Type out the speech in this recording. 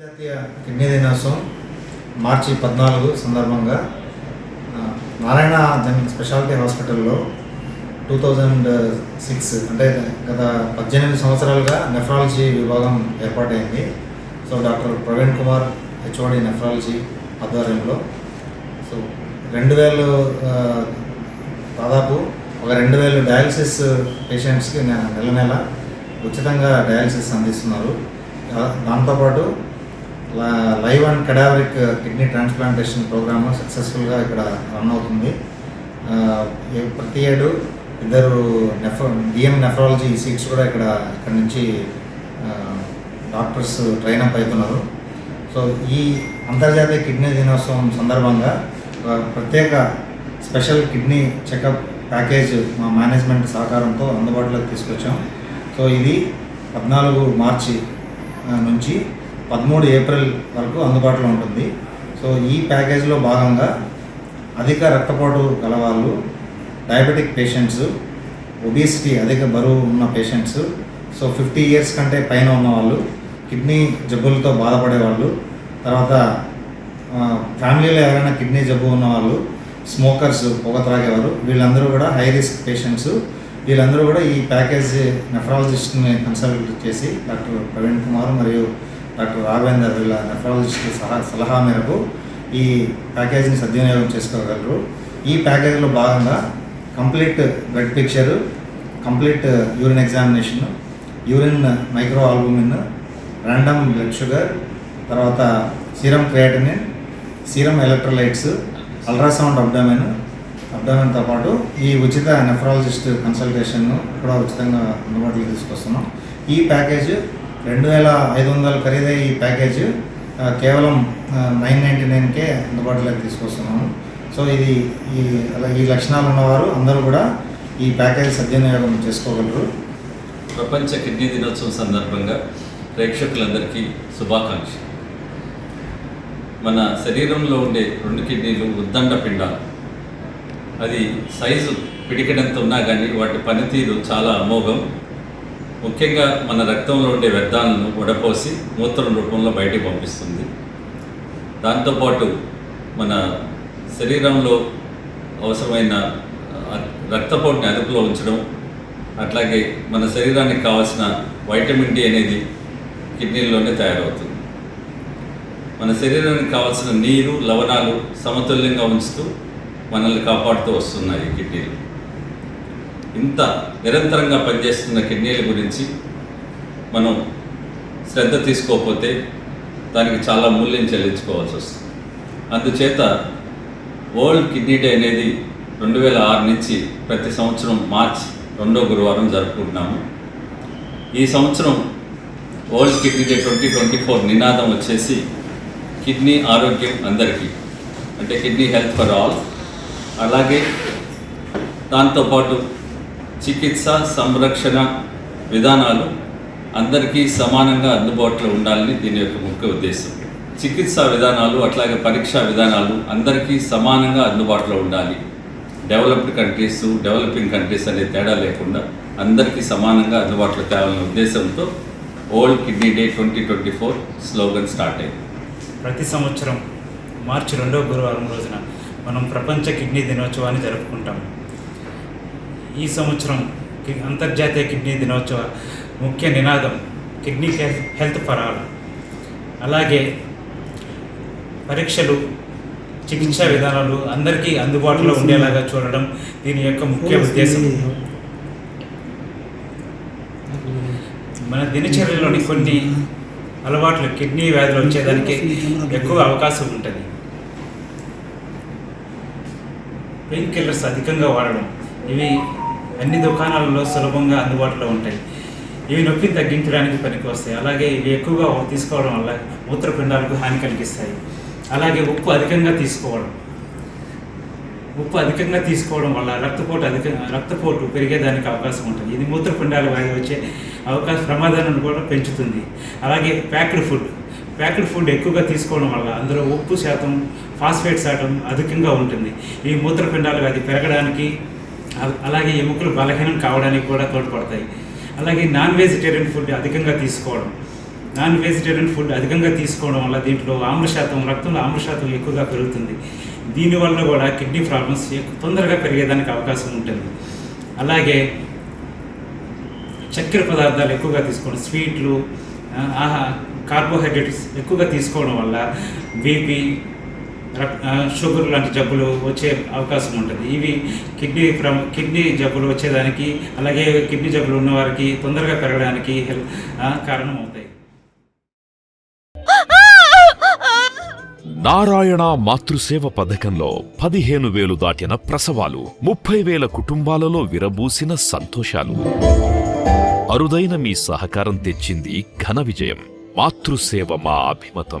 అంతర్జాతీయ కిడ్నీ దినోత్సవం మార్చి పద్నాలుగు సందర్భంగా నారాయణ జన్ స్పెషాలిటీ హాస్పిటల్లో టూ థౌజండ్ సిక్స్ అంటే గత పద్దెనిమిది సంవత్సరాలుగా నెఫ్రాలజీ విభాగం ఏర్పాటైంది. So doctor Praveen Kumar HOD nephrology ఆధ్వర్యంలో. సో రెండు వేలు దాదాపు ఒక రెండు వేలు డయాలసిస్ పేషెంట్స్కి నెల నెల ఉచితంగా డయాలసిస్ అందిస్తున్నారు. దాంతోపాటు live and cadaveric kidney transplantation program సక్సెస్ఫుల్గా ఇక్కడ రన్ అవుతుంది. ప్రతి ఏడు ఇద్దరు నెఫ్ర డిఎం నెఫ్రాలజీ సీట్స్ కూడా ఇక్కడ ఇక్కడ నుంచి డాక్టర్స్ ట్రైన్ అప్ అవుతున్నారు. సో ఈ అంతర్జాతీయ కిడ్నీ దినోత్సవం సందర్భంగా ప్రత్యేక స్పెషల్ కిడ్నీ చెకప్ ప్యాకేజ్ మా మేనేజ్మెంట్ సహకారంతో అందుబాటులోకి తీసుకొచ్చాం. సో ఇది పద్నాలుగు మార్చి నుంచి పదమూడు ఏప్రిల్ వరకు అందుబాటులో ఉంటుంది. సో ఈ ప్యాకేజ్లో భాగంగా అధిక రక్తపోటు గలవాళ్ళు డయాబెటిక్ పేషెంట్స్ ఒబిసిటీ అధిక బరువు ఉన్న పేషెంట్స్ సో ఫిఫ్టీ ఇయర్స్ కంటే పైన ఉన్న వాళ్ళు కిడ్నీ జబ్బులతో బాధపడే వాళ్ళు తర్వాత ఫ్యామిలీలో ఎవరైనా కిడ్నీ జబ్బు ఉన్నవాళ్ళు స్మోకర్స్ పొగ త్రాగేవారు వీళ్ళందరూ కూడా హై రిస్క్ పేషెంట్స్ వీళ్ళందరూ కూడా ఈ ప్యాకేజ్ నెఫ్రాలజిస్ట్ని కన్సల్ట్ చేసి డాక్టర్ ప్రవీణ్ కుమార్ మరియు డాక్టర్ రాఘవేందర్ వీళ్ళ నెఫ్రాలజిస్ట్ సహా సలహా మేరకు ఈ ప్యాకేజీని సద్వినియోగం చేసుకోగలరు. ఈ ప్యాకేజీలో భాగంగా complete blood picture complete urine examination urine micro albumin random blood sugar తర్వాత serum creatinine serum electrolytes ultrasound abdomen అబ్డామెన్తో పాటు ఈ ఉచిత నెఫ్రాలజిస్ట్ కన్సల్టేషన్ కూడా ఉచితంగా అందుబాటులో తీసుకొస్తున్నాం. ఈ ప్యాకేజ్ రెండు వేల ఐదు వందల ఖరీదై ఈ ప్యాకేజ్ కేవలం నైన్ నైంటీ నైన్కే అందుబాటులోకి తీసుకొస్తున్నాము. సో ఇది ఈ అలా ఈ లక్షణాలు ఉన్నవారు అందరూ కూడా ఈ ప్యాకేజ్ సద్వినియోగం చేసుకోగలరు. ప్రపంచ కిడ్నీ దినోత్సవం సందర్భంగా ప్రేక్షకులందరికీ శుభాకాంక్ష మన శరీరంలో ఉండే రెండు కిడ్నీలు ఉద్దండ పిండాలు. అది సైజు పిడికడంత ఉన్నా కానీ వాటి పనితీరు చాలా అమోఘం. ముఖ్యంగా మన రక్తంలో ఉండే వ్యర్థాలను వడపోసి మూత్రం రూపంలో బయటికి పంపిస్తుంది. దాంతోపాటు మన శరీరంలో అవసరమైన రక్తపోటుని అదుపులో ఉంచడం అట్లాగే మన శరీరానికి కావాల్సిన వైటమిన్ డి అనేది కిడ్నీల్లోనే తయారవుతుంది. మన శరీరానికి కావాల్సిన నీరు లవణాలు సమతుల్యంగా ఉంచుతూ మనల్ని కాపాడుతూ వస్తున్నాయి కిడ్నీలు. ఇంత నిరంతరంగా పనిచేస్తున్న కిడ్నీల గురించి మనం శ్రద్ధ తీసుకోకపోతే దానికి చాలా మూల్యం చెల్లించుకోవాల్సి వస్తుంది. అందుచేత వరల్డ్ కిడ్నీ డే అనేది రెండు వేల ఆరు నుంచి ప్రతి సంవత్సరం మార్చ్ రెండో గురువారం జరుపుకుంటున్నాము. ఈ సంవత్సరం world kidney day twenty twenty four నినాదం వచ్చేసి కిడ్నీ ఆరోగ్యం అందరికీ అంటే కిడ్నీ హెల్త్ ఫర్ ఆల్. అలాగే దాంతోపాటు చికిత్స సంరక్షణ విధానాలు అందరికీ సమానంగా అందుబాటులో ఉండాలని దీని యొక్క ముఖ్య ఉద్దేశం. చికిత్సా విధానాలు అట్లాగే పరీక్షా విధానాలు అందరికీ సమానంగా అందుబాటులో ఉండాలి. డెవలప్డ్ కంట్రీస్ డెవలపింగ్ కంట్రీస్ అనే తేడా లేకుండా అందరికీ సమానంగా అందుబాటులో తేవాలనే ఉద్దేశంతో world kidney day twenty twenty four slogan start అయింది. ప్రతి సంవత్సరం మార్చి రెండవ గురువారం రోజున మనం ప్రపంచ కిడ్నీ దినోత్సవాన్ని జరుపుకుంటాం. ఈ సంవత్సరం అంతర్జాతీయ కిడ్నీ దినోత్సవ ముఖ్య నినాదం kidney health health for all. అలాగే పరీక్షలు చికిత్సా విధానాలు అందరికీ అందుబాటులో ఉండేలాగా చూడడం దీని యొక్క ముఖ్య ఉద్దేశం. మన దినచర్యలోని కొన్ని అలవాట్లు కిడ్నీ వ్యాధులు వచ్చేదానికి ఎక్కువ అవకాశం ఉంటుంది. పెయిన్ కిల్లర్స్ అధికంగా వాడడం. ఇవి అన్ని దుకాణాలలో సులభంగా అందుబాటులో ఉంటాయి. ఇవి నొప్పిని తగ్గించడానికి పనికొస్తాయి. అలాగే ఇవి ఎక్కువగా తీసుకోవడం వల్ల మూత్రపిండాలకు హాని కలిగిస్తాయి. అలాగే ఉప్పు అధికంగా తీసుకోవడం. ఉప్పు అధికంగా తీసుకోవడం వల్ల రక్తపోటు అధిక రక్తపోటు పెరిగేదానికి అవకాశం ఉంటుంది. ఇది మూత్రపిండాల వ్యాధి వచ్చే అవకాశ ప్రమాదాలను కూడా పెంచుతుంది. అలాగే ప్యాక్డ్ ఫుడ్. ప్యాక్డ్ ఫుడ్ ఎక్కువగా తీసుకోవడం వల్ల అందులో ఉప్పు శాతం ఫాస్ఫేట్ శాతం అధికంగా ఉంటుంది. ఈ మూత్రపిండాల వ్యాధి పెరగడానికి అలాగే ఎముకలు బలహీనం కావడానికి కూడా తోడ్పడతాయి. అలాగే నాన్ వెజిటేరియన్ ఫుడ్ అధికంగా తీసుకోవడం. నాన్ వెజిటేరియన్ ఫుడ్ అధికంగా తీసుకోవడం వల్ల దీంట్లో ఆమ్ల శాతం రక్తంలో ఆమ్ల శాతం ఎక్కువగా పెరుగుతుంది. దీనివల్ల కూడా కిడ్నీ ప్రాబ్లమ్స్ ఎక్కువ తొందరగా పెరిగేదానికి అవకాశం ఉంటుంది. అలాగే చక్కెర పదార్థాలు ఎక్కువగా తీసుకోవడం స్వీట్లు ఆహా కార్బోహైడ్రేట్స్ ఎక్కువగా తీసుకోవడం వల్ల బీపీ షుగర్ లాంటి జబ్బులు వచ్చే అవకాశం ఉంటుంది. ఇవి కిడ్నీ ప్ర కిడ్నీ జబ్బులు వచ్చేదానికి అలాగే కిడ్నీ జబ్బులు ఉన్నవారికి తొందరగా పెరగడానికి కారణం అవుతాయి నారాయణ మాతృసేవ పథకంలో పదిహేను వేలు దాటిన ప్రసవాలు ముప్పై వేల కుటుంబాలలో విరబూసిన సంతోషాలు. అరుదైన మీ సహకారం తెచ్చింది ఘన విజయం. మాతృసేవ మా అభిమతం.